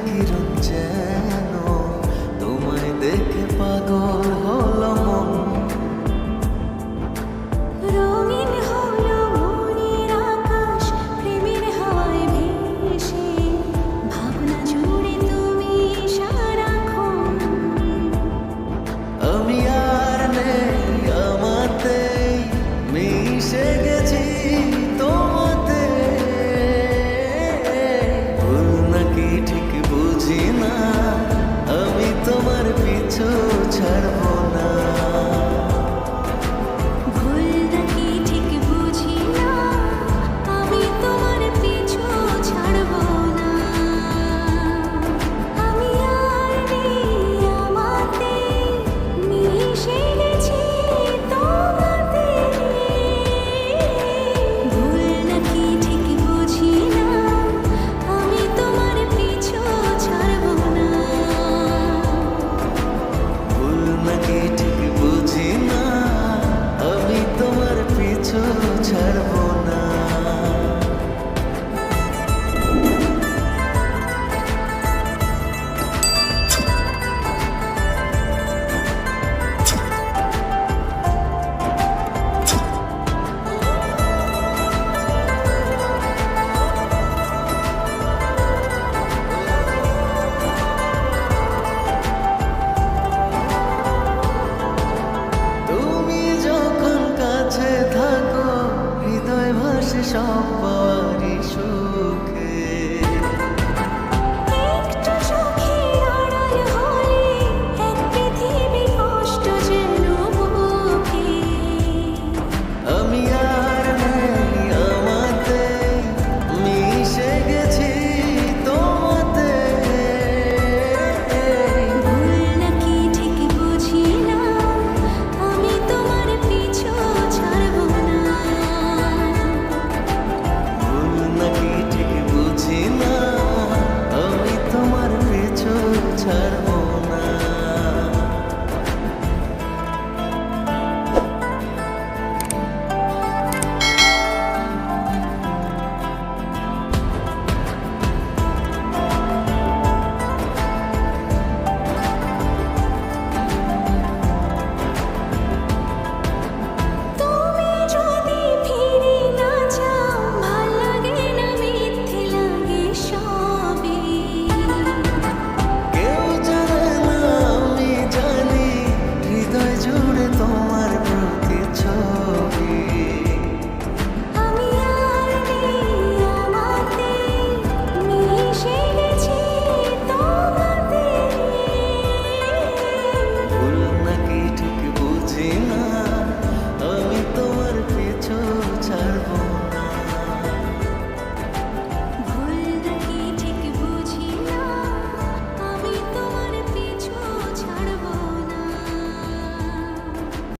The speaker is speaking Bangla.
কিরণ যেন তোমায় দেখে পাগল turtle. took show.